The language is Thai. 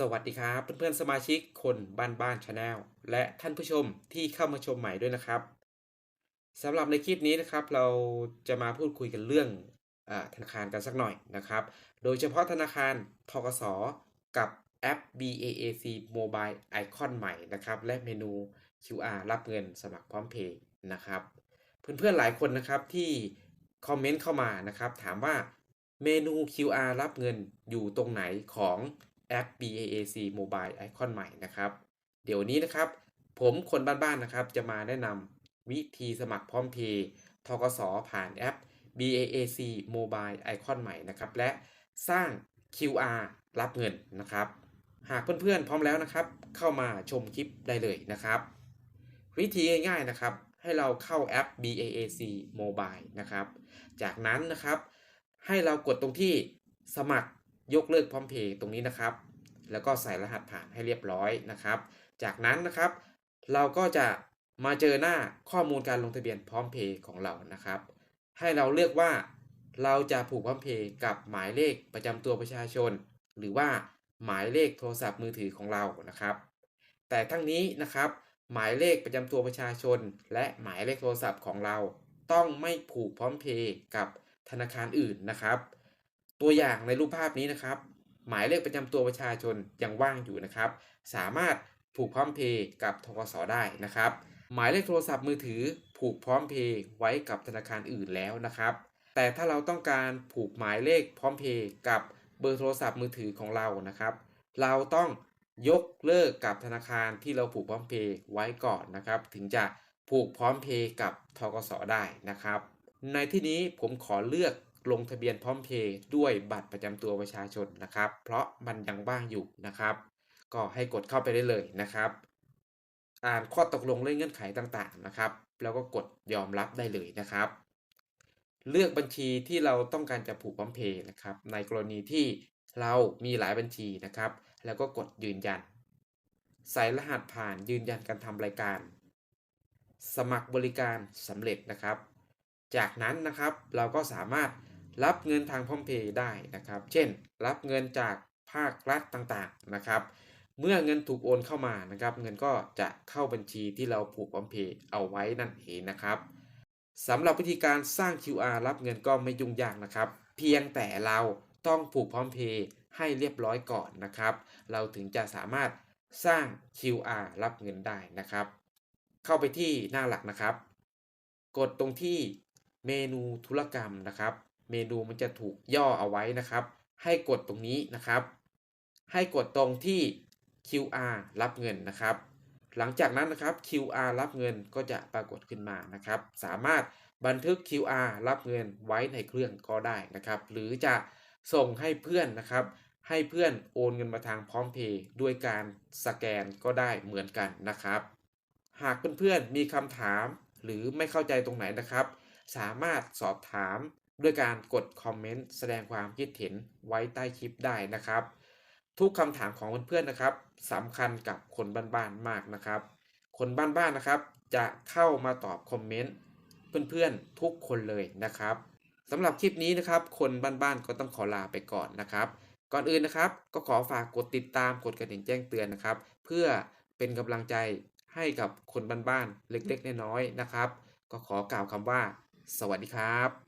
สวัสดีครับ เพื่อนๆสมาชิกคนบ้านบ้านชาแนลและท่านผู้ชมที่เข้ามาชมใหม่ด้วยนะครับสำหรับในคลิปนี้นะครับ เราจะมาพูดคุยกันเรื่องอธนาคารกันสักหน่อยนะครับ โดยเฉพาะธนาคารทกสกับแอป BAAC Mobile Icon ใหม่นะครับ และเมนู QR รับเงินสมัครพร้อมเพย์นะครับ เพื่อนๆหลายคนนะครับที่คอมเมนต์เข้ามานะครับ ถามว่าเมนู QR รับเงินอยู่ตรงไหนของ แอป BAAC Mobile Icon ใหม่นะครับ เดี๋ยวนี้นะครับ ผมคนบ้านๆนะครับ จะมาแนะนำวิธีสมัครพร้อมเพย์ทกสผ่านแอป BAAC Mobile Icon ใหม่นะครับ และสร้าง QR รับเงินนะครับ หากเพื่อนๆพร้อมแล้วนะครับ เข้ามาชมคลิปได้เลยนะครับ วิธีง่ายๆนะครับ ให้เราเข้าแอป BAAC Mobile นะครับ จากนั้นนะครับ ให้เรากดตรงที่สมัคร ยกเลิกพร้อมเพย์ตรงนี้นะครับ แล้วก็ใส่รหัสผ่านให้เรียบร้อยนะครับ จากนั้นนะครับ เราก็จะมาเจอหน้าข้อมูลการลงทะเบียนพร้อมเพย์ของเรานะครับ ให้เราเลือกว่าเราจะผูกพร้อมเพย์กับหมายเลขประจำตัวประชาชน หรือว่าหมายเลขโทรศัพท์มือถือของเรานะครับ แต่ทั้งนี้นะครับ หมายเลขประจำตัวประชาชน และหมายเลขโทรศัพท์ของเรา ต้องไม่ผูกพร้อมเพย์กับธนาคารอื่นนะครับ ตัวอย่างในรูปภาพนี้นะครับ หมายเลขประจำตัวประชาชนยังว่างอยู่นะครับ สามารถผูกพร้อมเพย์กับทกสได้นะครับ หมายเลขโทรศัพท์มือถือ ผูกพร้อมเพย์ไว้กับธนาคารอื่นแล้วนะครับ แต่ถ้าเราต้องการผูกหมายเลขพร้อมเพย์กับเบอร์โทรศัพท์มือถือของเรานะครับ เราต้องยกเลิกกับธนาคารที่เราผูกพร้อมเพย์ไว้ก่อนนะครับ ถึงจะผูกพร้อมเพย์กับทกสได้นะครับ ในที่นี้ผมขอเลือก ลงทะเบียนพร้อมเพย์ด้วยบัตรประจำตัวประชาชนนะครับ เพราะมันยังว่างอยู่นะครับ ก็ให้กดเข้าไปได้เลยนะครับ อ่านข้อตกลงและเงื่อนไขต่างๆนะครับ แล้วก็กดยอมรับได้เลยนะครับ เลือกบัญชีที่เราต้องการจะผูกพร้อมเพย์นะครับ ในกรณีที่เรามีหลายบัญชีนะครับ แล้วก็กดยืนยัน ใส่รหัสผ่านยืนยันการทำรายการ สมัครบริการสำเร็จนะครับ จากนั้นนะครับเราก็สามารถ รับเงินทางพร้อมเพย์ได้นะครับ เช่น รับเงินจากภาครัฐต่างๆนะครับ เมื่อเงินถูกโอนเข้ามานะครับ เงินก็จะเข้าบัญชีที่เราผูกพร้อมเพย์เอาไว้นั่นเองนะครับสำหรับวิธีการสร้าง QR รับเงินก็ไม่ยุ่งยากนะครับ เพียงแต่เราต้องผูกพร้อมเพย์ให้เรียบร้อยก่อนนะครับ เราถึงจะสามารถสร้าง QR รับเงินได้นะครับ เข้าไปที่หน้าหลักนะครับ กดตรงที่เมนูธุรกรรมนะครับ เมนูมันจะถูกย่อเอาไว้นะครับ ให้กดตรงนี้นะครับ ให้กดตรงที่ QR รับเงินนะครับ หลังจากนั้นนะครับ QR รับเงินก็จะปรากฏขึ้นมานะครับ สามารถบันทึก QR รับเงินไว้ในเครื่องก็ได้นะครับ หรือจะส่งให้เพื่อนนะครับ ให้เพื่อนโอนเงินมาทางพร้อมเพย์ด้วยการสแกนก็ได้เหมือนกันนะครับ หากเพื่อนๆมีคำถามหรือไม่เข้าใจตรงไหนนะครับ สามารถสอบถาม ด้วยการกดคอมเมนต์แสดงความคิดเห็นไว้ใต้คลิปได้นะครับ ทุกคำถามของเพื่อนๆนะครับสำคัญกับคนบ้านๆมากนะครับ คนบ้านๆนะครับ จะเข้ามาตอบคอมเมนต์เพื่อนๆทุกคนเลยนะครับสำหรับคลิปนี้นะครับ คนบ้านๆก็ต้องขอลาไปก่อนนะครับ ก่อนอื่นนะครับ ก็ขอฝากกดติดตามกดกระดิ่งแจ้งเตือนนะครับ เพื่อเป็นกำลังใจให้กับคนบ้านๆเล็กๆน้อยๆนะครับ ก็ขอกล่าวคำว่า สวัสดีครับ